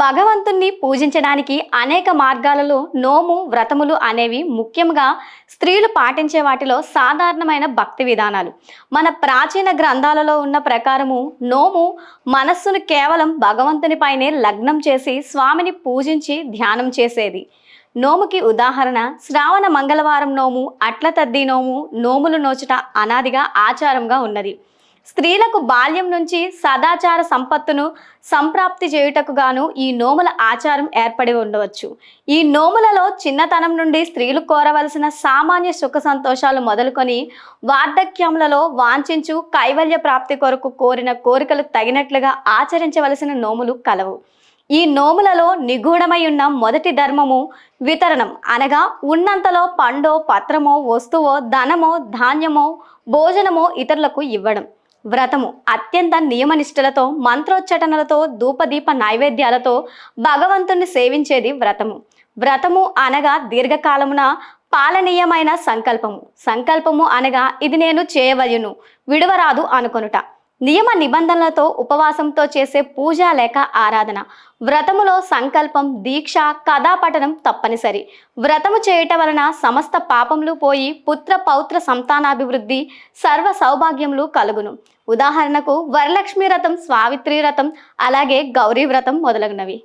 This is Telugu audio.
భగవంతుణ్ణి పూజించడానికి అనేక మార్గాలలో నోము వ్రతములు అనేవి ముఖ్యంగా స్త్రీలు పాటించే వాటిలో సాధారణమైన భక్తి విధానాలు. మన ప్రాచీన గ్రంథాలలో ఉన్న ప్రకారము నోము మనస్సును కేవలం భగవంతునిపైనే లగ్నం చేసి స్వామిని పూజించి ధ్యానం చేసేది. నోముకి ఉదాహరణ శ్రావణ మంగళవారం నోము అట్ల తద్ది నోము నోములు నోచుట అనాదిగా ఆచారంగా ఉన్నది. స్త్రీలకు బాల్యం నుంచి సదాచార సంపత్తును సంప్రాప్తి చేయుటకు గాను ఈ నోముల ఆచారం ఏర్పడి ఉండవచ్చు. ఈ నోములలో చిన్నతనం నుండి స్త్రీలు కోరవలసిన సామాన్య సుఖ సంతోషాలు మొదలుకొని వార్ధక్యములలో వాంఛించు కైవల్య ప్రాప్తి కొరకు కోరిన కోరికలు తగినట్లుగా ఆచరించవలసిన నోములు కలవు. ఈ నోములలో నిగూఢమై ఉన్న మొదటి ధర్మము వితరణం అనగా ఉన్నంతలో పండో పత్రమో వస్తువో ధనమో ధాన్యమో భోజనమో ఇతరులకు ఇవ్వడం. వ్రతము అత్యంత నియమనిష్టలతో మంత్రోచ్చటనలతో ధూపదీప నైవేద్యాలతో భగవంతుణ్ణి సేవించేది వ్రతము. వ్రతము అనగా దీర్ఘకాలమున పాలనీయమైన సంకల్పము. సంకల్పము అనగా ఇది నేను చేయవయును విడవరాదు అనుకొనుట. నియమ నిబంధనలతో ఉపవాసంతో చేసే పూజ లేక ఆరాధన. వ్రతములో సంకల్పం దీక్ష కథాపఠనం తప్పనిసరి. వ్రతము చేయటం వలన సమస్త పాపములు పోయి పుత్ర పౌత్ర సంతానాభివృద్ధి సర్వ సౌభాగ్యములు కలుగును. ఉదాహరణకు వరలక్ష్మి వ్రతం సావిత్రి వ్రతం అలాగే గౌరీ వ్రతం మొదలగునవి.